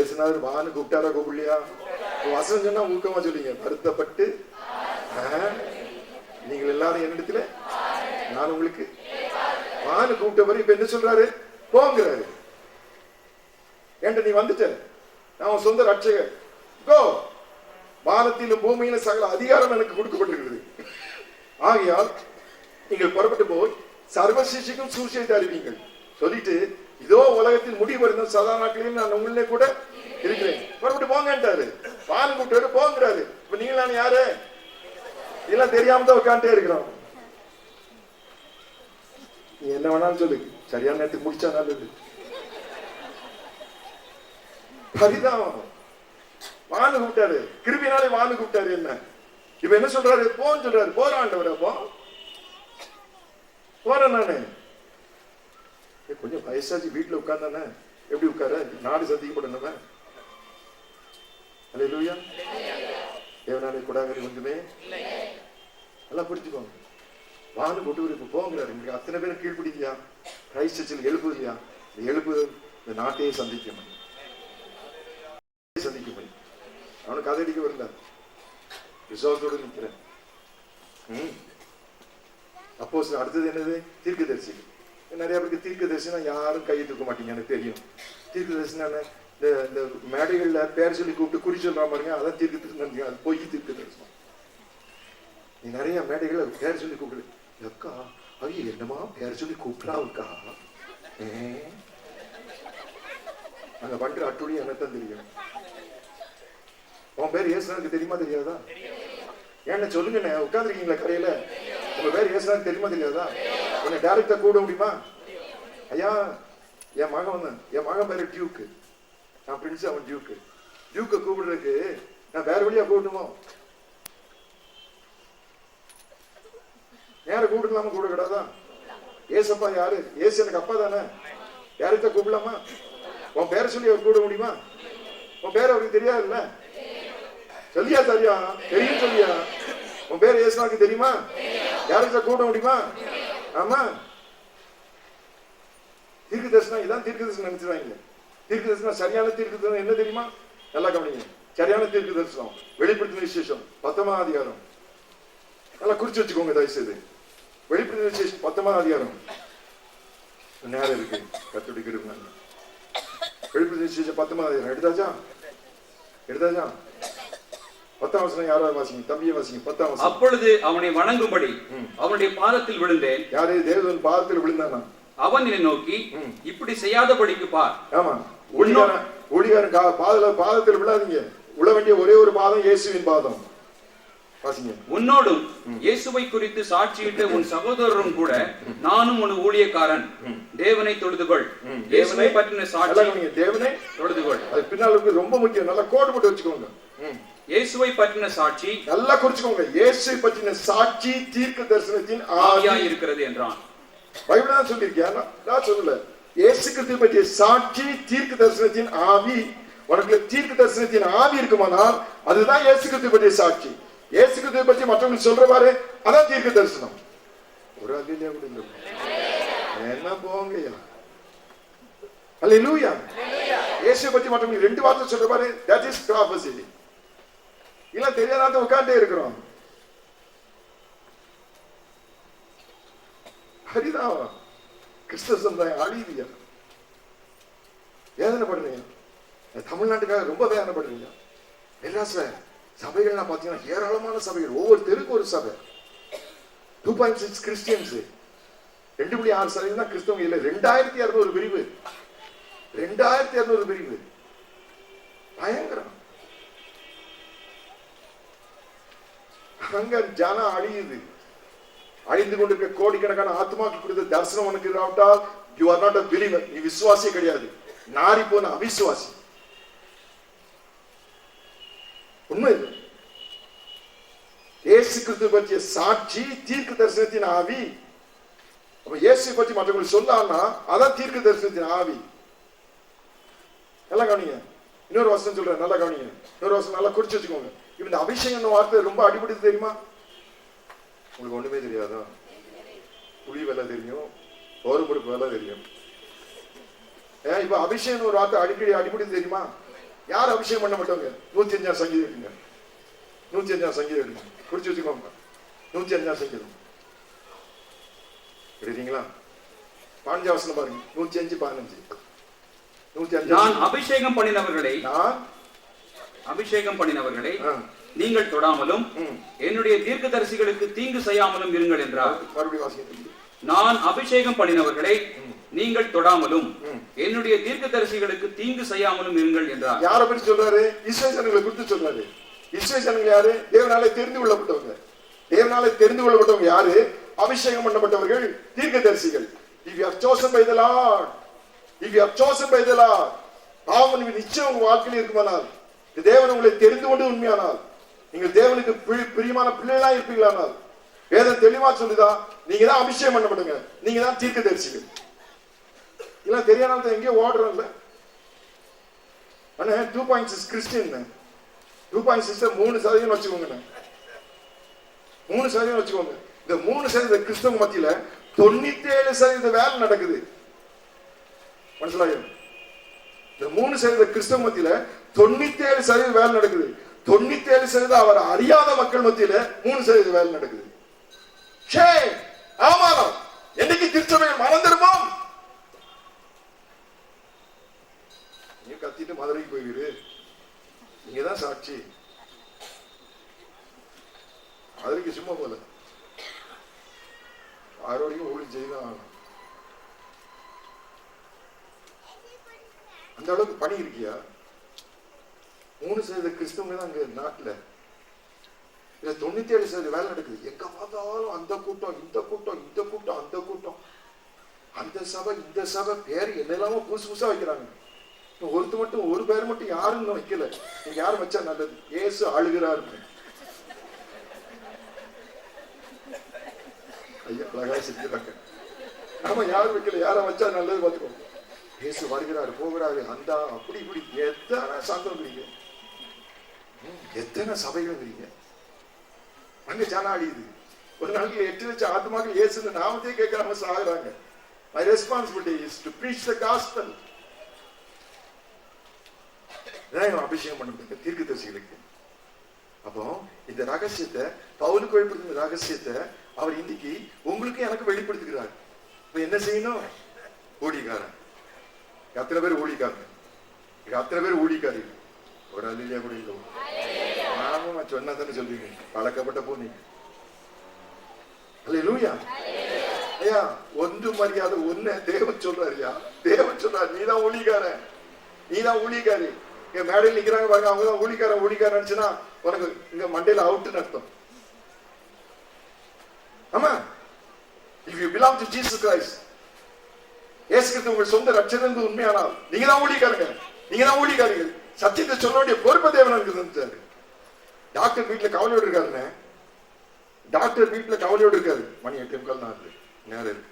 ஏசுநாதர் வான்னு கூப்பிட்டாரா கூப்பிடலையா வசனம் சொன்னா ஊக்கமா சொல்லிங்க வருத்தப்பட்டு நீங்கள் எல்லாரும் என்னிடத்துல நான் உங்களுக்கு வான்னு பிறகு இப்ப என்ன சொல்றாரு? போங்கிறாரு. ஏன்டா நீ வந்துட்ட? நான் சொந்த ரட்சகர் கோ வானத்திலும் பூமியிலும் சகல அதிகாரம் எனக்கு கொடுக்கப்பட்டிருக்கிறது. ஆகையால் நீங்கள் புறப்பட்டு போய் சர்வசிஷிக்கும் சூசியத்தை அறிவிங்கள் சொல்லிட்டு இதோ உலகத்தில் முடிவு இருந்த சதா நாட்களில் நான் உங்களே கூட இருக்கிறேன். புறப்பட்டு போங்கன்றாரு வானம் கூப்பிட்டு போங்கிறாரு. இப்ப நீங்களாம் யாரு? இதெல்லாம் தெரியாம தான் உட்காந்துட்டே இருக்கிறோம். நீ என்ன வேணாலும் சொல்லு. சரியான நேரத்துக்கு முடிச்சா நல்லது. பரிதாபம் வானு கூப்பிட்டாரு. கிருபினாலே வானு கூப்பிட்டாரு என்ன? இப்ப என்ன சொல்றாரு? போன்னு சொல்றாரு. போறாண்டவர் அப்போ. போறேன் நானு. ஏய், கொஞ்சம் வயசாச்சு வீட்டில் உட்கார்ந்தானே? எப்படி உட்கார? நாடு சந்திக்கப்படணுமே அல்லேலூயா தேவனாலே கொடாங்கரி ஒன்றுமே நல்லா புரிஞ்சுக்கோங்க வானு கொண்டு இப்போ போங்கிறாரு. இங்கே அத்தனை பேரும் கீழ்பிடிக்கலையா? கிரைஸ்ட் சர்ச்சில் எழுப்பு இல்லையா இந்த எழுப்பு இந்த நாட்டையே சந்திக்க முடியும். சந்திக்க முடியும். அவனுக்கு கதை அடிக்க வரல. விசுவாசத்தோடு நிற்கிறேன். ம். அப்போ அடுத்தது என்னது? தீர்க்கதரிசி நிறைய பேருக்கு தீர்க்கதரிசினா யாரும் கையை தூக்க மாட்டீங்க எனக்கு தெரியும். தீர்க்கதரிசினா என்ன? இந்த இந்த மேடைகள்ல பேர் சொல்லி கூப்பிட்டு குறி சொல்றா பாருங்க அதான் தீர்க்க தரிசனம் அது பொய் தீர்க்க தரிசனம். நீ நிறைய மேடைகள்ல பேர் சொல்லி கூப்பிடு. அக்கா ஐயோ என்னமா பேர் சொல்லி கூப்பிடாவுக்கா ஏ? அங்க பண்ற அட்டுடி என்னத்தான் தெரியும். உன் பேர் ஏசுனாருக்கு தெரியுமா தெரியாதா? ஏன்னு சொல்லுங்கண்ணே உட்காந்துருக்கீங்களா கடையில? உங்க பேர் ஏசுனாருக்கு தெரியுமா தெரியாதா? உன்னை டேரக்டா கூட முடியுமா? ஐயா என் மகன் என் மகன் பேரு டியூக்கு நான் பிரின்ஸ் அவன் டியூக்கு டியூக்கை கூப்பிடுறதுக்கு நான் வேற வழியா கூப்பிடுமோ நேரம் கூப்பிடலாமா கூட கூடாதா ஏசப்பா யாரு? ஏசு எனக்கு அப்பா தானே. யார்கிட்ட கூப்பிடலாமா? உன் பேரை சொல்லி அவர் கூட முடியுமா? உன் பேர் அவருக்கு தெரியாதுல்ல? சொல்லியா சரியா? தெரியும் சொல்லியா? உன் பேர் ஏசுனாக்கு தெரியுமா? யார்கிட்ட கூட முடியுமா? ஆமா. தீர்க்க தரிசனம் இதான் தீர்க்க தரிசனம் நினைச்சிருவாங்க தீர்க்க தரிசனம் சரியான தீர்க்க தரிசனம் என்ன தெரியுமா? நல்லா கவனிங்க. சரியான தீர்க்க தரிசனம் வெளிப்படுத்தின விசேஷம் பத்தொன்பதாம் அதிகாரம். நல்லா குறிச்சு வச்சுக்கோங்க தயவு செய்து வெளிப்படுத்தின விசேஷம் பத்தொன்பதாம் அதிகாரம். நேரம் இருக்கு. கத்துடி வெளிப்படுத்தின விசேஷம் பத்தொன்பதாம் அதிகாரம். எடுத்தாச்சா? எடுத்தாச்சா? பத்தாம் வசனம் யாராவது வாசிங்க தம்பியை வாசிங்க பத்தாம் வசனம். அப்பொழுது அவனை வணங்கும்படி. அவனுடைய பாதத்தில் விழுந்தேன். யாரு தேவதன் பாதத்தில் விழுந்தானா? அவன் என்னை நோக்கி. இப்படி செய்யாதபடிக்கு பார். ஆமா. ஊழிகாரன் கா- பாதல பாதத்தில் விழாதீங்க. விழ வேண்டிய ஒரே ஒரு பாதம் இயேசுவின் பாதம். உன்னோடும் இயேசுவை குறித்து சாட்சியிட்ட உன் சகோதரரும் கூட நானும் உன் ஊழியக்காரன். தேவனை தொழுதுகொள் இயேசுவை பற்றின சாட்சி. தேவனே தொழுதுகொள் அது பின்னால ரொம்ப முக்கியம். நல்லா கோடு போட்டு வச்சுக்கோங்க. இயேசுவை பற்றின சாட்சி நல்லா குறிச்சுக்கோங்க. இயேசு பற்றின சாட்சி தீர்க்க தரிசனத்தின் ஆவியா ஆவியாய் இருக்கிறது என்றான். பைபிள் தான் சொல்லியிருக்கேன் நான் சொல்லல. இயேசு கிறிஸ்து பற்றிய சாட்சி தீர்க்க தரிசனத்தின் ஆவி உனக்கு தீர்க்க தரிசனத்தின் ஆவி இருக்குமானால் அதுதான் இயேசு கிறிஸ்து பற்றிய சாட்சி. இயேசு கிறிஸ்து பற்றி மற்றவங்க சொல்றவாரு அதான் தீர்க்க தரிசனம். ஒரு அகிலியா கூட இல்லை. என்ன போங்கய்யா அல்லேலூயா இயேசுவை பற்றி மற்றவங்க ரெண்டு வார்த்தை சொல்ற பாரு தட் இஸ் ப்ராபசி இல்ல தெரியாத உட்கார்ந்தே இருக்கிறோம். ஹரிதாவா கிறிஸ்தவ சமுதாயம் அழியுதியா வேதனைப்படுறீங்க. தமிழ்நாட்டுக்காக ரொம்ப வேதனைப்படுறீங்க. சார் சபைகள்லாம் பார்த்தீங்கன்னா ஏராளமான சபைகள். ஒவ்வொரு தெருக்கு ஒரு சபை. டூ பாயிண்ட் சிக்ஸ் கிறிஸ்டியன்ஸ் ரெண்டு புள்ளி ஆறு சதவீதம் தான் கிறிஸ்தவங்க இல்லை. ரெண்டாயிரத்தி இரநூறு பிரிவு. ரெண்டாயிரத்தி இரநூறு பிரிவு. பயங்கரம். அங்க ஜனம் அழியுது. அழிந்து கொண்டிருக்க கோடிக்கணக்கான ஆத்மாக்கு கொடுத்த தரிசனம் உனக்கு இல்லாவிட்டால் you are not a believer நீ விசுவாசியே கிடையாது. நாரி போன அவிசுவாசி. உண்மை இது. இயேசு கிறிஸ்து பற்றிய சாட்சி தீர்க்க தரிசனத்தின் ஆவி. அப்ப இயேசு பற்றி மற்றவங்களுக்கு சொல்லான்னா அதான் தீர்க்க தரிசனத்தின் ஆவி. நல்லா கவனிங்க. இன்னொரு வசனம் சொல்றேன். நல்லா கவனிங்க. இன்னொரு வசனம் நல்லா குறிச்சு வச்சுக்கோங்க. இந்த அபிஷேகம் வார்த்தை ரொம்ப அடிபடுது தெரியுமா? உங்களுக்கு ஒண்ணுமே தெரியாதா? புளி விலை தெரியும் பருப்பு வேலை தெரியும். ஏன்? இப்ப அபிஷேகம் ஒரு வார்த்தை அடிக்கடி அடிபடுது தெரியுமா? யார் அபிஷேகம் பண்ணப்பட்டவங்க நூத்தி அஞ்சாம் சங்கீதம் இருக்குங்க. நூத்தி அஞ்சாம் சங்கீதம் இருக்குங்க. குறிச்சு வச்சுக்கோங்க. நூத்தி அஞ்சாம் சங்கீதம். எழுதிங்களா பாஞ்சாவசனம் பாருங்க. நூத்தி அஞ்சு பதினஞ்சு. நூத்தி அஞ்சு. நான் அபிஷேகம் பண்ணினவர்களை நான் அபிஷேகம் பண்ணினவர்களை நீங்கள் தொடாமலும். என்னுடைய தீர்க்கதரிசிகளுக்கு தீங்கு செய்யாமலும் இருங்கள் என்றார். நான் அபிஷேகம் பண்ணினவர்களை நீங்கள் தொடாமலும். என்னுடைய தீர்க்கதரிசிகளுக்கு தீங்கு செய்யாமலும் இருங்கள் என்றார். யாரை பற்றி சொல்றாரு? இஸ்ரேல் ஜனங்களை குறித்து சொல்றாரு. இஸ்ரேல் ஜனங்கள் யாரு? தேவனாலே தெரிந்து கொள்ளப்பட்டவங்க. தேவனாலே தெரிந்து கொள்ளப்பட்டவங்க யாரு? அபிஷேகம் பண்ணப்பட்டவர்கள் தீர்க்கதரிசிகள். If you are chosen by the lord if you chosen by the lord பாவம் நிச்சயம் உங்க வாழ்க்கையில் இருக்குமானால் தேவன் உங்களை தெரிந்து கொண்டு உண்மையானால். நீங்கள் தேவனுக்கு பிரி- பிரியமான பிள்ளைகளா இருப்பீங்களானால் வேதம் தெளிவா சொல்லுதா நீங்க தான் அபிஷேகம் பண்ணப்படுங்க. நீங்க தான் தீர்க்க தரிசிங்க தெரியாதனால தான் எங்கேயோ ஓடுறோம்ல. அண்ணா two point six Christian two point six மூணு சதவீதம் வச்சுக்கோங்க மூணு சதவீதம் வச்சுக்கோங்க. இந்த மூணு சதவீத கிறிஸ்தவ மத்தியில தொண்ணூத்தி ஏழு சதவீத வேலை நடக்குது. மனசிலாயிரும் இந்த மூணு சதவீத கிறிஸ்தவ மத்தியில தொண்ணூத்தி ஏழு சதவீத வேலை நடக்குது. தொண்ணூத்தி ஏழு சதவீதம் அவர் அறியாத மக்கள் மத்தியில மூணு சதவீத வேலை நடக்குது. ஷே ஆமாம் என்னைக்கு திருச்சபையை மனம் நீ கத்திட்டு மதுரைக்கு போயிரு நீங்க தான் சாட்சி. மதுரைக்கு சும்மா போல ஆரோடையும் ஊழல் செய்தான் ஆகணும் அந்த அளவுக்கு பணி இருக்கியா? மூணு சதவீத கிறிஸ்தவங்க தான் அங்க நாட்டுல. இதுல தொண்ணூத்தி ஏழு சதவீத வேலை நடக்குது. எங்க பார்த்தாலும் அந்த கூட்டம் இந்த கூட்டம் இந்த கூட்டம் அந்த கூட்டம். அந்த சபை இந்த சபை பேர் என்னெல்லாமோ புதுசு புதுசா வைக்கிறாங்க. ஒருத்தர் மட்டும் ஒரு பேர் மட்டும் யாரும் இன்னும் வைக்கல. நீங்க யாரும் வச்சா நல்லது? ஏசு அழுகிறார். ஐயா அழகா செஞ்சுறாங்க ஆமா யாரும் வைக்கல? யாரும் வச்சா நல்லது பார்த்துக்கோங்க. இயேசு வருகிறார் போகிறாரு அந்த அப்படி இப்படி எத்தனை சங்கம்ங்கிறீங்க ம், எத்தனை சபைகள்ங்கிறீங்க அங்க ஜன அழியுது ஒரு நாளைக்கு எட்டு லட்சம் ஆத்மாக்கள் இயேசுன்னு நாமத்தையே கேட்காம சாகுறாங்க. My responsibility is to preach the gospel இதான் இவன் அபிஷேகம் பண்ணப்பட்ட தீர்க்க தரிசிகளுக்கு அப்போ இந்த ரகசியத்தை பவுலுக்கு வெளிப்படுத்தின ரகசியத்தை அவர் இன்னைக்கு உங்களுக்கு எனக்கு வெளிப்படுத்துகிறார். இப்ப என்ன செய்யணும்? ஓடிக்காரன் அத்தனை பேர் ஊழியக்காரங்க இங்க அத்தனை பேர் ஊழியக்காரி ஒரு அல்லா கூட இல்லை ஆமா சொன்னா தானே சொல்றீங்க. பழக்கப்பட்ட போனீங்க அல்ல லூயா ஐயா ஒன்று மரியாதை ஒண்ணு. தேவன் சொல்றாருயா தேவன் சொல்றாரு நீதான் ஊழியக்காரன் நீதான் ஊழிக்காரி. இங்க மேடையில் நிக்கிறாங்க பாருங்க அவங்க தான் ஊழிக்கார ஊழிக்காரன் நினைச்சுன்னா உனக்கு இங்க மண்டையில அவுட்டுன்னு அர்த்தம். ஆமா. If you belong to Jesus Christ ஏசுகிறது உங்கள் சொந்த ரட்சகர் என்று உண்மையானால் நீங்க தான் ஊழியக்காரங்க. நீங்க தான் ஊழியக்காரிகள் சத்தியத்தை சொல்ல வேண்டிய பொறுப்பு தேவன் இருக்குதுன்னு டாக்டர் வீட்டில் கவலையோடு இருக்காருண்ணே. டாக்டர் வீட்டில் கவலையோடு இருக்காரு. மணி எட்டு முக்கால் தான் நேரம் இருக்கு.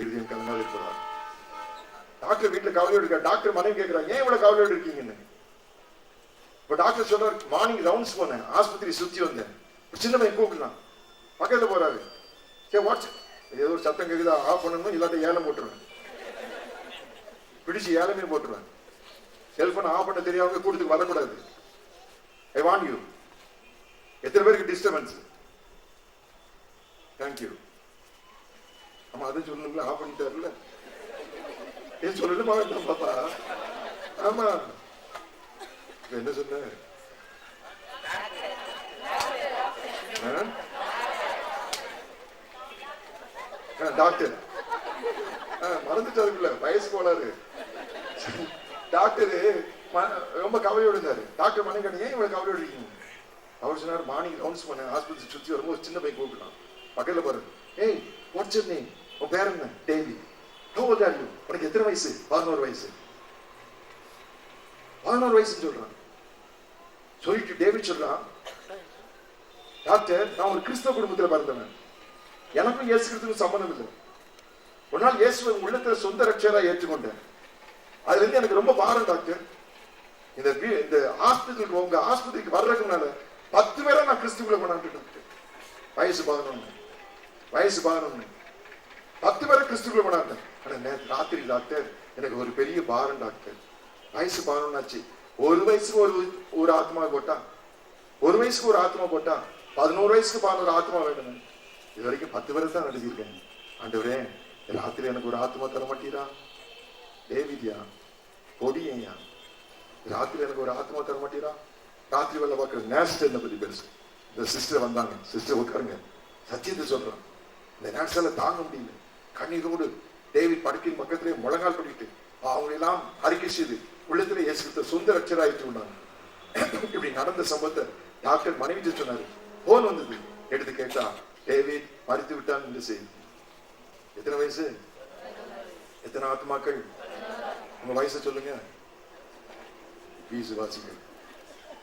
இறுதி முக்கால் இருக்கிறார் டாக்டர் வீட்டில் கவலையோடு இருக்காரு. டாக்டர் மனைவி கேட்கிறாங்க ஏன் இவ்வளோ கவலையோடு இருக்கீங்கன்னு? இப்போ டாக்டர் சொல்றாரு மார்னிங் ரவுண்ட்ஸ் போனேன். ஆஸ்பத்திரி சுற்றி வந்தேன். சின்ன பையன் கூப்பிடலாம் பக்கத்தில் போறாரு. சரி வாட்ஸ் ஏதோ ஒரு சத்தம் கேட்குதா ஆஃப் பண்ணணும்? இல்லாட்ட ஏலம் போட்டுருவேன். பிடிச்சு ஏலமே போட்டுருவேன். செல்போன் ஆஃப் பண்ண தெரியாம கூட்டத்துக்கு வரக்கூடாது. ஐ வாண்ட் யூ எத்தனை பேருக்கு டிஸ்டர்பன்ஸ் தேங்க்யூ ஆமா அதை சொல்லணுங்களா ஆஃப் பண்ணிட்டாருல ஏன் சொல்லணுமா வேண்டாம் பாப்பா? ஆமா. இப்ப என்ன சொன்ன? ஆ? டாக்டர் ஆ, மறந்துட்டாருக்குள்ள வயசு போலாரு டாக்டர் ரொம்ப கவலையோடு இருந்தாரு. டாக்டர் மணிக்கணி ஏன் இவ்வளவு கவலையோடு இருக்கீங்க? அவர் சொன்னார் மார்னிங் ரவுண்ட்ஸ் பண்ணேன் ஹாஸ்பிட்டல் சுற்றி வரும்போது சின்ன பையன் கூப்பிடலாம் பக்கத்தில் பாரு. ஏய் வாட்ஸ் யூர் நேம் உன் பேர் என்ன? டேவி. ஹோ ஓல்ட் ஆர் யூ உனக்கு எத்தனை வயசு? பதினோரு வயசு. பதினோரு வயசுன்னு சொல்றான். சொல்லிட்டு டேவிட் சொல்கிறான் டாக்டர் நான் ஒரு கிறிஸ்தவ குடும்பத்துல பிறந்தவன். எனக்கும் இயேசு சம்மந்தம் இல்லை. ஒரு நாள் இயேசுவை உள்ளத்தில் சொந்த ரட்சராக ஏற்றுக்கொண்டேன். அதுல இருந்து எனக்கு ரொம்ப பாரம் டாக்டர் இந்த இந்த ஹாஸ்பிட்டலுக்கு உங்க ஆஸ்பத்திரிக்கு வர்றதுக்குனால பத்து பேரை நான் கிறிஸ்துக்குள்ள கொண்டாந்து டாக்டர் வயசு பதினொன்று வயசு பதினொன்று பத்து பேரை கிறிஸ்துக்குள்ள கொண்டாந்தேன். ஆனா நேற்று ராத்திரி டாக்டர் எனக்கு ஒரு பெரிய பாரம் டாக்டர் வயசு பதினொன்னாச்சு. ஒரு வயசுக்கு ஒரு ஒரு ஆத்மா போட்டா ஒரு வயசுக்கு ஒரு ஆத்மா போட்டா பதினோரு வயசுக்கு பதினோரு ஆத்மா வேணும். இது வரைக்கும் பத்து பேரை தான் நடிச்சிருக்கேன் ஆண்டவரே ராத்திரி எனக்கு ஒரு ஆத்மா தர மாட்டீரா? தேவிதியா பொடியா ராத்திரி எனக்கு ஒரு ஆத்மா தர மாட்டீரா ராத்திரி வேலை பார்க்குற நேஸ்ட் என்ன பத்தி பெருசு இந்த சிஸ்டர் வந்தாங்க சிஸ்டர் உட்காருங்க சத்தியத்தை சொல்றான் இந்த நேரத்துல தாங்க முடியல கண்ணீரோடு டேவிட் படுக்கையின் பக்கத்திலே முழங்கால் படிட்டு அவங்களெல்லாம் அறிக்கை செய்து உள்ளத்துல இயேசு சொந்த ரட்சராயிட்டு இருந்தாங்க இப்படி நடந்த சம்பவத்தை டாக்டர் மனைவி சொன்னாரு போன் வந்தது எடுத்து கேட்டா டேவிட் மறித்து விட்டான் என்று செய்தி எத்தனை வயசு எத்தனை ஆத்மாக்கள் உங்க வயசை சொல்லுங்க. வீசு வாசிங்க.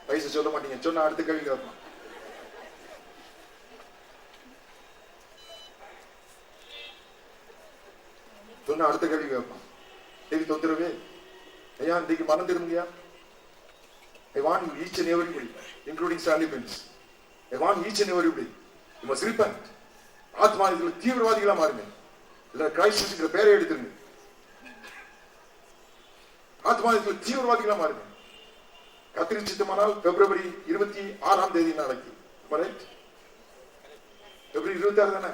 வயசு சொல்ல மாட்டீங்க. சொன்னா அடுத்த கேள்வி கேட்பான் சொன்னா அடுத்த கேள்வி கேட்பான் தேவி தொந்தரவு. ஐயா இன்றைக்கு மனம் திரும்பியா I want each and everybody including Staley Pence I want each and everybody you must repent ஆத்மா இதுல தீவிரவாதிகளா மாறுங்க இல்ல கிரைஸ்ட்ங்கிற பேரை எடுத்துருங்க. ஆத்மா இதுல தீவிரவாதிகளா மாறுங்க கத்திரி சித்தமானால் பிப்ரவரி இருபத்தி ஆறாம் தேதி நாளைக்கு. பிப்ரவரி இருபத்தி ஆறு தானே?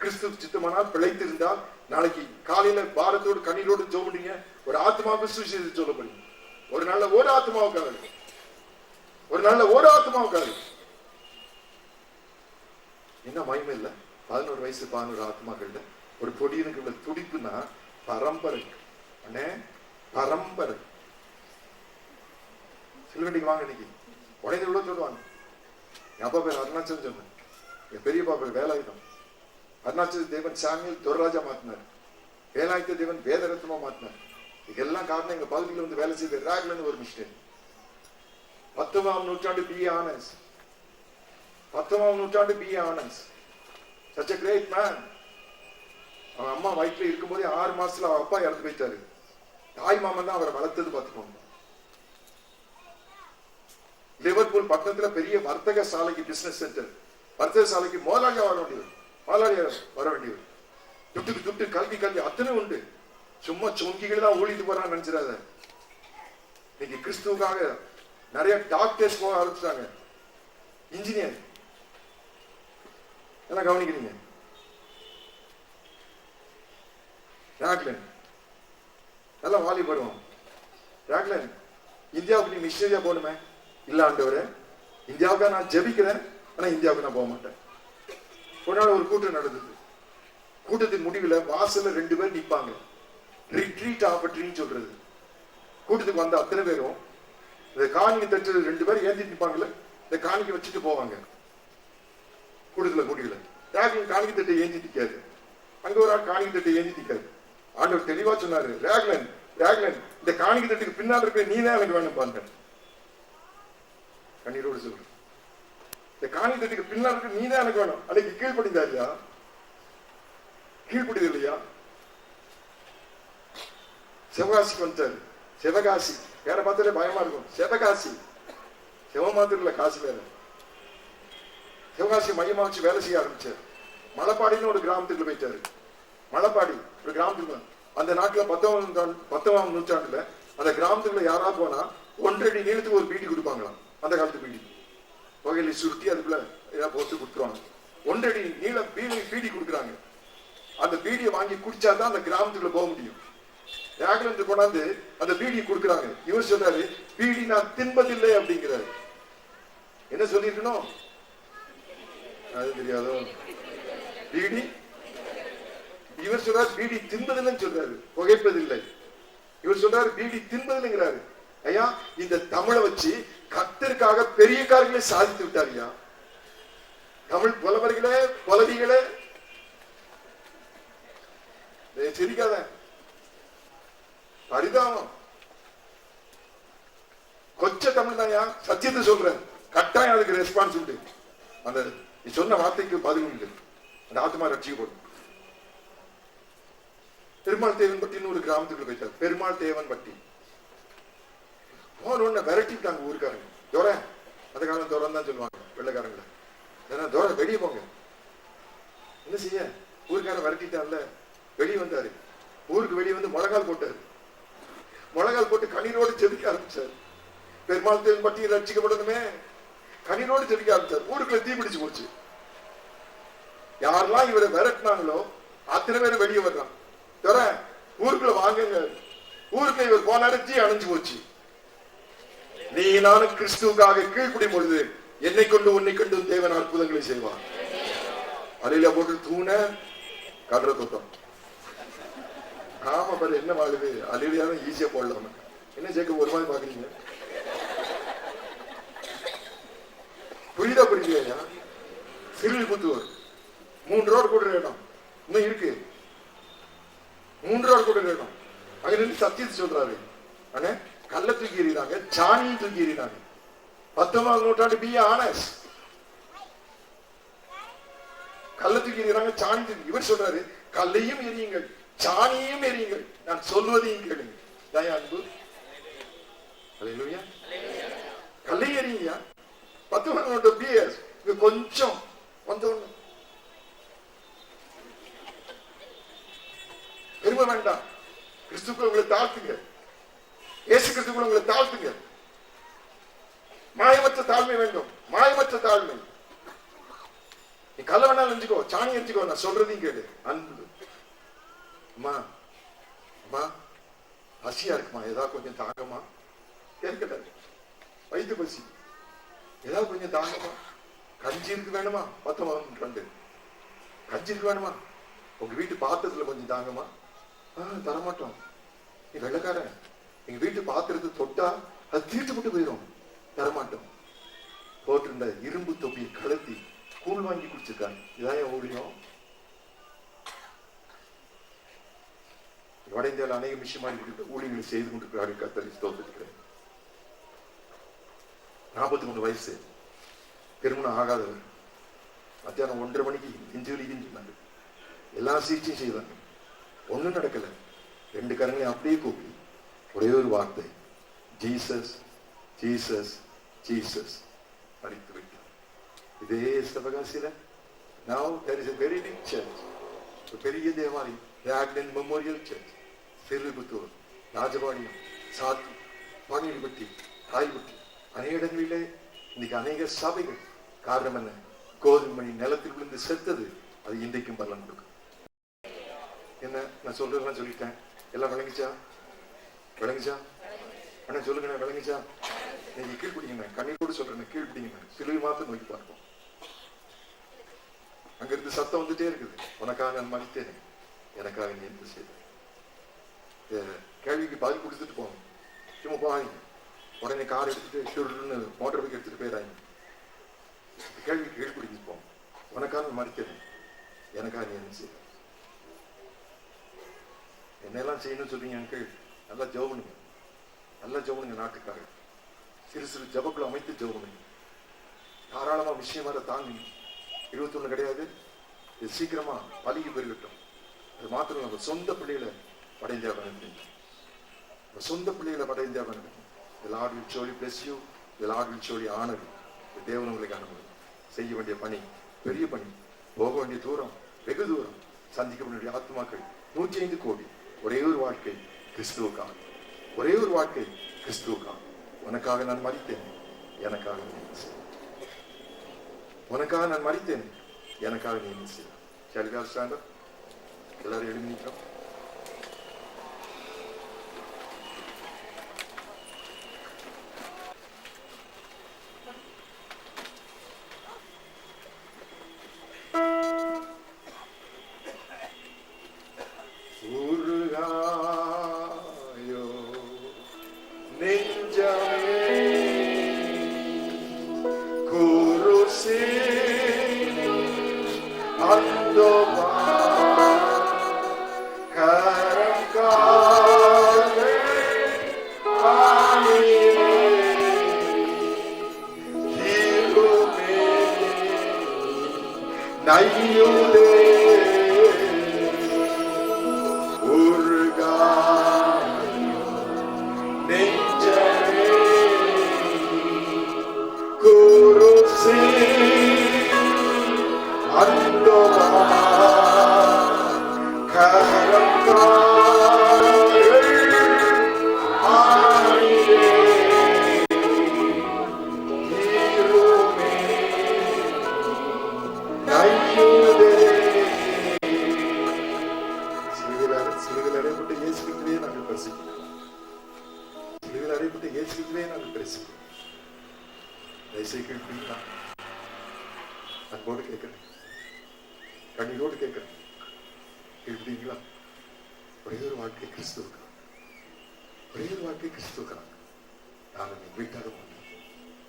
கிறிஸ்து சித்தமானால் பிழைத்திருந்தால் நாளைக்கு காலையில பாரத்தோடு கண்ணீரோடு ஜோமுடிங்க ஒரு ஆத்மாவுக்கு சுவிசேஷத்தை சொல்லப்படுங்க ஒரு நல்ல ஒரு ஆத்மாவுக்காக. ஒரு நல்ல ஒரு ஆத்மாவுக்காக. என்ன மயமே இல்லை? பதினோரு வயசு பதினோரு ஆத்மாக்கள்ல ஒரு பொடியனுக்கு உள்ள துடிப்புனா பரம்பரை அண்ணே பரம்பரை. சில்வெட்டிக்கு வாங்க இன்னைக்கு. உடனே விட சொல்லுவாங்க. என் அப்பா பேர் அருணாச்சலம் சொன்னேன் என் பெரியப்பா பேர் வேலாயுதம். அருணாச்சல் தேவன் சாமியில் துரராஜா மாத்தினார். வேலாயுத்த தேவன் வேதரத்னமா மாத்தினார். இதெல்லாம் காரணம் எங்க பகுதியில் வந்து வேலை செய்த ராக்லன்னு ஒரு மிஸ்டேக் பத்தொன்பதாம் நூற்றாண்டு பி. ஆனஸ் பத்தொன்பதாம் நூற்றாண்டு B. Anus such a great man அவன் அம்மா வயிற்றுல இருக்கும்போதே ஆறு மாசத்துல அவன் அப்பா இறந்து போயிட்டாரு. தாய் மாமன் தான் அவரை வளர்த்தது பார்த்துக்கோங்க. லிவர்பூல் பக்கத்துல பெரிய வர்த்தக சாலைக்கு பிசினஸ் சென்டர் வர்த்தக சாலைக்கு முதலாளியா வர வேண்டியவர். முதலாளியா வர வேண்டியவர். துட்டுக்கு துட்டு கல்வி கல்வி அத்தனை உண்டு. சும்மா சொங்கிகள் தான் ஊழிட்டு போறான்னு நினைச்சிடாத. இன்னைக்கு கிறிஸ்துவுக்காக நிறைய டாக்டர்ஸ் போக ஆரம்பிச்சிட்டாங்க. இன்ஜினியர் எல்லாம் கவனிக்கிறீங்க. ராக்லன் நல்லா வாலி பருவம் ராக்லன் இந்தியாவுக்கு நீ மிஷினரியா போகணுமே. இல்ல ஆண்டவர் இந்தியாவுக்காக நான் ஜெபிக்கிறேன். ஆனா இந்தியாவுக்கு நான் போக மாட்டேன். ஒரு நாள் ஒரு கூட்டம் நடந்தது. கூட்டத்தின் முடிவில் வாசல்ல ரெண்டு பேர் நிற்பாங்க ரிட்ரீட் ஆப்பர்ச்சுனின்னு சொல்றது. கூட்டத்துக்கு வந்த அத்தனை பேரும் இந்த காணிக்கு தட்டு ரெண்டு பேரும் ஏந்தி நிற்பாங்கல்ல இந்த காணிக்கை வச்சுட்டு போவாங்க. கூட்டத்தில் கூட்டிக்கல ரேக்லன் காணிக்கை தட்டை ஏந்தி நிற்காது அங்க ஒரு ஆள் காணிக்கை தட்டை ஏந்தி நிற்காது ஆண்டவர் தெளிவா சொன்னாரு ரேக்லன் ரேக்லன் இந்த காணிக்கை தட்டுக்கு பின்னால் இருக்க நீ தான் எனக்கு வேணும் பாருங்க. கண்ணீரோடு சொல்றேன் இந்த காணிக்கை தட்டுக்கு பின்னால் இருக்க நீ தான் எனக்கு வேணும். அன்னைக்கு கீழ்படிந்தா இல்லையா? கீழ்படிது இல்லையா? சிவகாசிக்கு வந்துட்டாரு. சிவகாசி. வேற பார்த்தாலே பயமா இருக்கும். சிவகாசி. சிவ மாத்திரம் காசு வேற. சிவகாசி மையமா வச்சு வேலை செய்ய ஆரம்பிச்சார். மலைப்பாடின்னு ஒரு கிராமத்துக்குள்ள போயிட்டாரு. மலைப்பாடி. ஒரு கிராமத்துக்கு அந்த நாட்டுல பத்தொன்பதாம் நூற்றாண்டு நூற்றாண்டுல அந்த கிராமத்துக்குள்ள யாரா போனா ஒன்றடி நீளத்துக்கு ஒரு பீடி கொடுப்பாங்களாம். அந்த காலத்து பீடி வகையில சுருட்டி அதுக்குள்ள ஏதாவது போட்டு கொடுத்துருவாங்க. ஒன்றடி நீள பீடி பீடி கொடுக்குறாங்க. அந்த பீடியை வாங்கி குடிச்சாதான் அந்த கிராமத்துக்குள்ள போக முடியும். யாகிலிருந்து கொண்டாந்து அந்த பீடியை கொடுக்குறாங்க. இவர் சொல்றாரு பீடி நான் தின்பதில்லை அப்படிங்கிறாரு. என்ன சொல்லிருக்கணும் அது தெரியாதோ? பீடி இவர் சொல்றார் பீடி தின்பதில்லைன்னு சொல்றாரு. புகைப்பதில்லை. இவர் சொல்றாரு பீடி தின்பதில்லைங்கிறாரு. ஐயா இந்த தமிழை வச்சு கத்திற்காக பெரிய காரியங்களை சாதித்து விட்டார் ஐயா. தமிழ் புலவர்களே புலவிகளே. ஏய், சிரிக்காத. பரிதாபம். கொச்ச தமிழ் தான் சத்தியத்தை சொல்றேன். கட்டாயம் அதுக்கு ரெஸ்பான்ஸ் உண்டு அந்த நீ சொன்ன வார்த்தைக்கு பதில் உண்டு. அந்த ஆத்மா ரட்சிக்கப்படும். பெருமாள் தேவன் பட்டின்னு ஒரு கிராமத்துக்குள்ள போயிட்டார். பெருமாள் தேவன் பட்டி. போன உடனே விரட்டிட்டாங்க ஊருக்காரங்க. தோர அந்த காலம் தோரம் தான் சொல்லுவாங்க வெள்ளைக்காரங்கள. ஏன்னா தோர வெளியே போங்க. என்ன செய்ய? ஊருக்காரன் விரட்டிட்டார்ல. வெளியே வந்தாரு. ஊருக்கு வெளியே வந்து முழங்கால் போட்டாரு. முழங்கால் போட்டு கண்ணீரோடு செதுக்க ஆரம்பிச்சார். பெருமாள் தேவன் பட்டி ரட்சிக்கப்படணுமே. கண்ணீரோடு செதுக்க ஆரம்பிச்சார். ஊருக்குள்ள தீ பிடிச்சு போச்சு. யாரெல்லாம் இவரை விரட்டினாங்களோ அத்தனை பேரும் வெளியே வர்றான் தரேன் ஊருக்குள்ள வாங்குங்க. ஊருக்கு இவர் போனாரு தீ அணைஞ்சு போச்சு. நீ நானும் கிறிஸ்துவுக்காக கீழ்குடி பொழுது என்னை கொண்டு உன்னை கொண்டு தேவன் அற்புதங்களை செய்வான் அலையில போட்டு தூண கடற தொட்டம். ஆமா பாரு என்ன வாழுது? அலையிலையாலும் ஈஸியா போடலாம் என்ன சேர்க்க ஒரு மாதிரி பாக்குறீங்க புரியுதா புரியலையா? சிறில் புத்துவர் மூன்று ரோடு கூட இடம் இன்னும் இருக்கு. மூன்று ரோடு கூட இடம் அங்க நின்று சத்தியத்தை சொல்றாரு. அண்ணே கல்ல தூக்கி எறிகிறாங்க சாணியும் தூக்கி எறிகிறாங்க. பத்தொன்பதாம் நூற்றாண்டு பி ஆனஸ். கல்ல தூக்கி எறிகிறாங்க சாணி தூக்கி இவர் சொல்றாரு கல்லையும் எரியுங்கள் சாணியையும் எரியுங்கள் நான் சொல்வதையும் கேளுங்க தயா அன்பு. அல்லேலூயா கல்லையும் எரியுங்கயா பத்தொன்பதாம் நூற்றாண்டு பிஎஸ் இது கொஞ்சம் வந்தோன்னு பெருமை வேண்டாம். கிறிஸ்துக்குள் உங்களை தாழ்த்துங்க. இயேசு கிறிஸ்துக்குள் உங்களை தாழ்த்துங்க. மாயமற்ற தாழ்மை வேண்டும். மாயமற்ற தாழ்மை. நீ கல்ல வேணாலும் நினைச்சுக்கோ சாணி நினைச்சுக்கோ நான் சொல்றதையும் கேடு அன்பு. அம்மா அம்மா பசியா இருக்குமா? ஏதாவது கொஞ்சம் தாங்கம்மா? கேட்கல வயிற்று பசி. ஏதாவது கொஞ்சம் தாங்கம்மா? கஞ்சி இருக்கு வேணுமா? பத்தொன்பதாம் ரெண்டு. கஞ்சி இருக்கு வேணுமா? உங்க வீட்டு பாத்திரத்துல கொஞ்சம் தாங்கம்மா. தரமாட்டோம். நீ வெள்ளக்காரன். எங்க வீட்டு பாத்திரத்தை தொட்டா அது தீர்த்துப்பட்டு போயிடும் தரமாட்டோம். போட்டிருந்த இரும்பு தொப்பியை கலத்தி கூழ் வாங்கி குடிச்சிருக்காங்க இதான் என் ஊழியம். வட இந்தியாவில் அநேக விஷயமாக ஊழியர்களை செய்து கொண்டிருக்கிறார்கள் கத்தரி தோற்றிருக்கிறேன் நாற்பத்தி மூணு வயசு. திருமணம் ஆகாதவர். மத்தியானம் ஒன்றரை மணிக்கு நெஞ்சு வலிக்குன்னு சொன்னாங்க எல்லா சிகிச்சையும் செய்தாங்க ஒன்றும் நடக்கலை ரெண்டு கரங்களையும் அப்படியே கூப்பி ஒரே ஒரு வார்த்தை ஜீசஸ் ஜீசஸ் ஜீசஸ் படித்து விட்டார் இதே சிவகாசியில now there is a very big church பெரிய தேவாலயம் ராக்டன் மெமோரியல் சர்ச் சிறுபுத்தூர் ராஜபாளையம் சாத்து பாணியல்பட்டி ராய்பட்டி அநேக இடங்களிலே இன்னைக்கு அநேக சபைகள் காரணம் என்ன கோதுமணி நிலத்தில் விழுந்து செத்தது அது இன்றைக்கும் பலன் கொடுக்கும் என்ன? நான் சொல்றதெல்லாம் சொல்லிட்டேன். எல்லாம் விளங்குச்சா? விளங்குச்சா? அண்ணா சொல்லுங்கண்ணா விளங்குச்சா? நீங்க கீழ்பிடிங்க கண்ணீரோடு சொல்றேன் கீழ்பிடிங்க சிலுவை மாத்த நோக்கி பார்ப்போம். அங்க இருந்து சத்தம் வந்துட்டே இருக்குது. உனக்காக நான் மறித்தேன். எனக்காக நீ என்ன செய்த? கேள்விக்கு பதில் கொடுத்துட்டு போங்க சும்மா போகாதீங்க உடனே கார் எடுத்துட்டு ஷுருன்னு மோட்டர் பைக் எடுத்துட்டு போயிடாங்க கேள்விக்கு கேள்விக்கு கீழ்பிடிச்சு போங்க உனக்காக நான் மறித்தேன். எனக்காக நீ என்ன செய்ய என்னெல்லாம் செய்யணும்னு சொல்றீங்க அங்கிள் நல்லா ஜெபம் பண்ணுங்க. நல்லா ஜெபம் பண்ணுங்க நாட்டுக்காக சிறு சிறு ஜபக்குள்ள அமைத்து ஜெபம் பண்ணுங்க. தாராளமா விஷயம் வர தாங்குங்க. இருபத்தொன்னு கிடையாது. இது சீக்கிரமா பழகி போயிருக்கட்டும். அது மாத்திரம் நம்ம சொந்த பிள்ளைகளை வட இந்தியா பண்ணுங்க சொந்த பிள்ளைகளை வட இந்தியா பண்ணுங்க The Lord will surely bless you. The Lord will surely honor you. இந்த தேவன் உங்களுக்கு செய்ய வேண்டிய பணி பெரிய பணி. போக வேண்டிய தூரம் வெகு தூரம். சந்திக்க வேண்டிய ஆத்மாக்கள். நூற்றி ஐந்து கோடி. ஒரே ஒரு வாழ்க்கை கிறிஸ்துவுக்காக. ஒரே ஒரு வாழ்க்கை கிறிஸ்துவுக்காக. உனக்காக நான் மறித்தேன் எனக்காக நீ உனக்காக நான் மறித்தேன் எனக்காக நீ செய்ய சரிதா ஸ்டாண்டர் எல்லாரும் எழுதி நிற்கிறோம்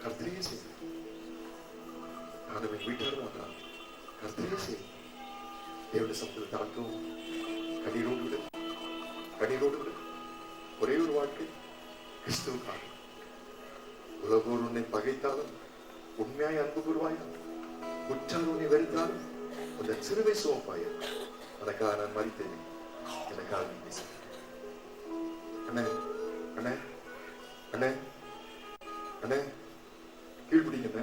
கர்த்தரையே செய்தேன் ஆண்டவன் வீட்டாரும் வந்தார் கர்த்தரையே செய்தேன் தேவனுடைய சமூகத்தில் தாழ்த்தவும் கண்ணீரோடு விடு கண்ணீரோடு விடு ஒரே ஒரு வாழ்க்கை கிறிஸ்துவுக்காக உலகோர் உன்னை பகைத்தாலும் உண்மையாய் அன்பு கூறுவாயா உற்றார் உன்னை வெறுத்தாலும் அந்த சிறுவை சுமப்பாயா எனக்காக நான் மறித்தேன் எனக்காக நீ பேச அண்ணே அண்ணே அண்ணே அண்ணே கீழ்பிடிங்க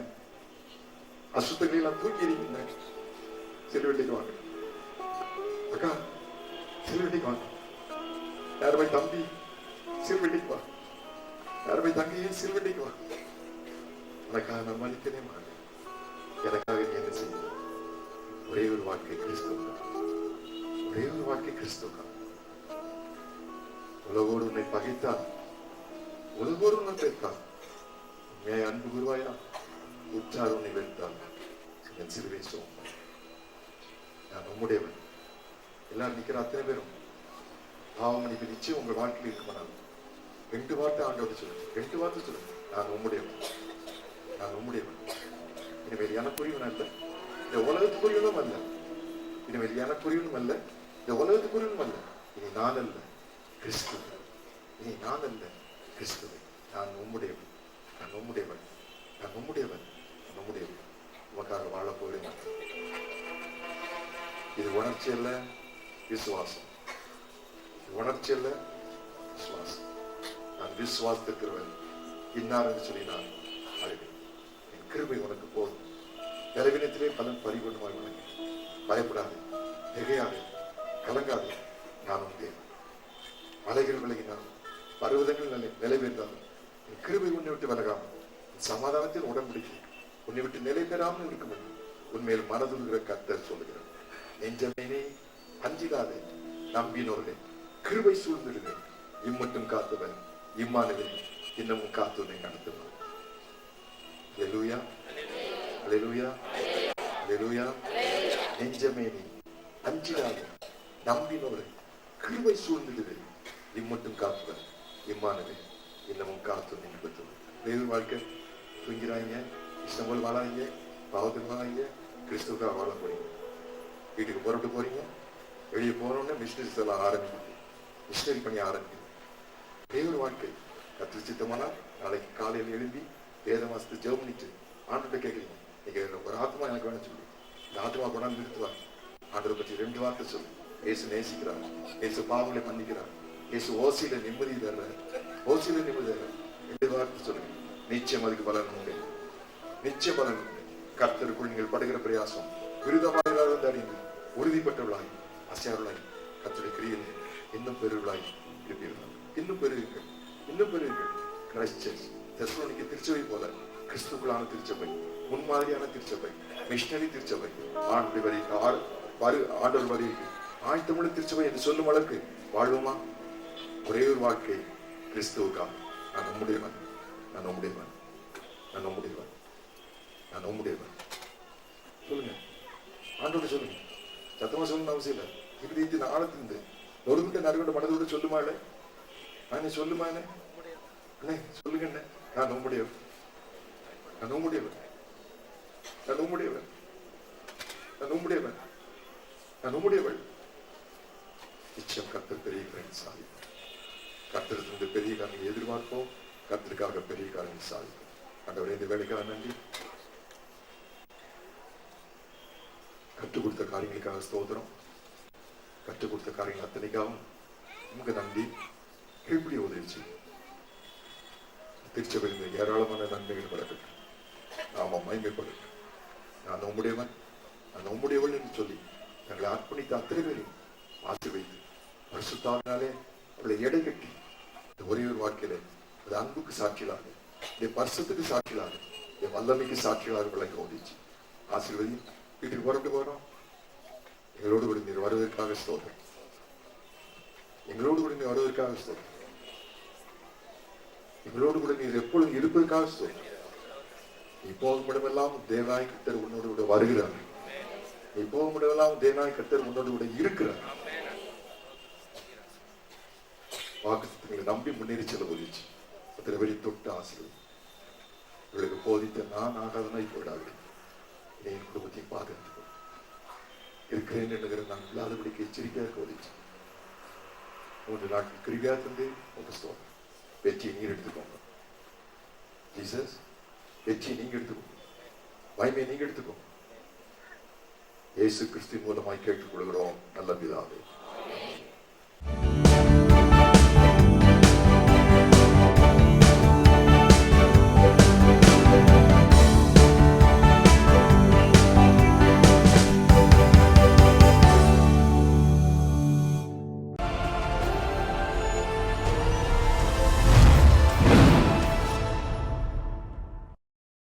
அசுத்தங்களை எல்லாம் தூக்கி எறிங்க சிறுவெட்டிக்கு வாங்க. அக்கா சிறுவெட்டிக்கு வாங்க. யாருமே தம்பி சிறுவெட்டிக்கு வா. யாருமே தங்கையே சிறுவெட்டிக்கு வா. எனக்காக நான் மன்னிக்கவே மாட்டேன். எனக்காக நீ என்ன செய்ய? ஒரே ஒரு வாழ்க்கை கிறிஸ்துவ ஒரே ஒரு வாழ்க்கை கிறிஸ்துவ உலகோடு உன்னை பகைத்தான் உலகோடு உன்னை பெற்றான் உண்மையாய் அன்பு குருவாயா உற்றார் உன்னை வெறுத்தான் என் சிறுவை சோம். நான் உம்முடையவன். எல்லாரும் நிற்கிற அத்தனை பேரும் பாவம் மன்னிப்பு நிச்சயம் உங்கள் வாழ்க்கையில் இருக்குமானால் ரெண்டு வார்த்தை ஆண்டோட சொல்லுங்க. ரெண்டு வார்த்தை சொல்லுங்க. நான் உம்முடையவன். நான் உம்முடையவன். இனிமேல் எனக்குரியவன் அல்ல. இந்த உலகத்துக்குரியவனும் அல்ல. இனிமேல் எனக்குரியவனும் அல்ல. இந்த உலகத்துக்குரியவனும் அல்ல. இனி நான் அல்ல. கிறிஸ்து இனி நான் அல்ல. கிறிஸ்துவை. நான் உம்முடையவன். நான் நம்முடையவன் நான் நம்முடையவன் நம்முடையவன் உனக்காக உமக்காக வாழ போகிறேன். இது உணர்ச்சி அல்ல விசுவாசம். இது உணர்ச்சி அல்ல விசுவாசம். நான் விசுவாசத்திற்கிறவன் இன்னார் என்று சொல்லி நான் அறிவேன் என் கிருமை உனக்கு போதும். பலவீனத்திலே பலன் பறிகொண்டுமாய் உனக்கு. பயப்படாது. திகையாதே கலங்காதே. நான் உன் தேவன் மலைகள் விலகினாலும் பருவதங்கள் நிலை நிலைபெற்றாலும் கிருபை உன்னை விட்டு விலகாமல் சமாதானத்தில் உடன்படிக்கை உன்னை விட்டு நிலை பெறாமல் இருக்க என்று உன்மேல் மனதுகிற கத்தர் சொல்லுகிறார் நெஞ்சமேனே அஞ்சிடாதே நம்பினோர்களே கிருபை சூழ்ந்திடுங்க இம்மட்டும் காத்துவன் இம்மானவே இன்னமும் காத்து நடத்துவான் Hallelujah. Hallelujah. Hallelujah. நெஞ்சமே அஞ்சிடாதே நம்பினோரை கிருபை சூழ்ந்திடுவே இம்மட்டும் காத்துவன் இம்மானவே இன்னமும் காத்து நின்பது வேறு வாழ்க்கை தூங்கிறாங்க இஷ்டம் போல் வாழாங்க பாவத்தில் வாழாங்க கிறிஸ்துக்காக வாழ போறீங்க வீட்டுக்கு புறப்பட்டு போறீங்க வெளியே போனோடனே மிஷினரிஸ் எல்லாம் ஆரம்பிக்குது மிஷினரி பண்ணி ஆரம்பிக்குது ஒரே வாழ்க்கை கத்து சித்தமானா நாளைக்கு காலையில் எழுந்தி வேத மாசத்து ஜெபம் பண்ணிட்டு ஆண்டுகிட்ட கேட்குறீங்க நீங்க ஒரு ஆத்மா எனக்கு வேணும் சொல்லி இந்த ஆத்மா கொண்டாந்து நிறுத்துவாங்க ஆண்டரை பற்றி ரெண்டு வார்த்தை சொல்லு ஏசு நேசிக்கிறார் ஏசு பாவங்களை மன்னிக்கிறார் ஏசு ஓசியில நிம்மதி தர்றார் ஓசியில நிமிடம் தர்றார் வார்த்தை சொல்லுங்க நிச்சயம் அதுக்கு பலன் உண்டு. நிச்சய பலன் உண்டு. கர்த்தருக்குள் நீங்கள் படுகிற பிரயாசம் விருதமாக அறிந்து உறுதிப்பட்டவளாய் அசையாருளாய் கர்த்தருடைய கிரியில் இன்னும் பெருவளாய் இருப்பீர்கள். இன்னும் பெருவீர்கள் இன்னும் பெருவீர்கள் கிரைஸ்ட் சர்ச் தெசலோனிக்க திருச்சபை போல கிறிஸ்துக்குள்ளான திருச்சபை முன்மாதிரியான திருச்சபை மிஷினரி திருச்சபை ஆண்டு வரி ஆறு வரு ஆண்டவர் வரி ஆழ்த்தமிழ் திருச்சபை என்று சொல்லும் அளவுக்கு வாழ்வோமா? ஒரே ஒரு வாழ்க்கை. கிறிஸ்துவுக்காக. நான் நம்முடையவன் நான் நம்முடையவன் நான் நம்முடையவன் நான் நம்முடையவன் சொல்லுங்க. ஆண்டோட சொல்லுங்க. சத்தமா சொல்லணும் அவசியம் இல்லை. இருதயத்தின் ஆழத்திலிருந்து. நொறுங்கிட்ட நறுகிட்ட மனதோடு சொல்லுமா இல்லை? அண்ணே நான் அண்ணே அண்ணே சொல்லுங்க அண்ணே நான் நம்முடையவன் நான் நம்முடையவன் நான் நம்முடையவன் நான் நம்முடையவன் நான் நம்முடையவள் நிச்சயம் கர்த்தர் பெரிய காரியம் சாதிப்போம் பெரிய காரியங்களை எதிர்பார்ப்போம் கர்த்தருக்காக பெரிய காரணங்கள் சாதிப்போம். ஆண்டவரே இந்த வேலைக்காக நன்றி. கற்றுக் கொடுத்த காரியங்களுக்காக ஸ்தோத்திரம். கற்றுக் கொடுத்த காரியங்கள் அத்தனைக்காகவும் உங்க நன்றி. எப்படி உதவிச்சு திருச்சபையில் ஏராளமான நன்மைகள் வளர்க்கட்டும். நாம மயங்கப்படட்டும் நான் உம்முடையவன் நான் உம்முடையவள் என்று சொல்லி தங்களை அர்ப்பணித்த அத்தனை பேரையும் ஆசிர்வைத்து பரிசுத்தாவினாலே அவளை எடை கட்டி ஒரே ஒரு வாழ்க்கையில அது அன்புக்கு சாட்சிகளாக இந்த பரிசுத்துக்கு சாட்சிகளாக என் வல்லமைக்கு சாட்சிகளாக விளங்க ஓதிச்சு ஆசீர்வதி வீட்டுக்கு புறப்பட்டு போறோம். எங்களோடு கூட நீர் வருவதற்காக ஸ்தோத்திரம். எங்களோடு கூட நீ வருவதற்காக ஸ்தோத்திரம். எங்களோடு கூட நீர் எப்பொழுது இருப்பதற்காக ஸ்தோத்திரம். நீ போகும் இடமெல்லாம் தேவனாய் கர்த்தர் உன்னோடு கூட வருகிறார். நீ போகும் இடமெல்லாம் தேவனாய் உன்னோடு கூட இருக்கிறார். வாக்குத்தங்களை நம்பி முன்னேறி செல்ல உதவிச்சு அத்தனை பேரை தொட்டு ஆசிரியர் இவளுக்கு போதித்த நான் ஆகாதனாய் போயிடாது. நீ என் குடும்பத்தையும் பாதுகாத்து இருக்கிறேன் என்கிற நான் இல்லாதபடிக்கு எச்சரிக்கையாக போதிச்சு. மூன்று நாட்கள் கிருவியாக தந்து உங்க ஸ்தோத்திரம். வெற்றியை நீர் எடுத்துக்கோங்க. ஜீசஸ் வெற்றியை நீங்க எடுத்துக்கோங்க. வாய்மையை நீங்க எடுத்துக்கோங்க. இயேசு கிறிஸ்து மூலமாய் கேட்டுக்கொள்கிறோம். நல்ல பிதாவே.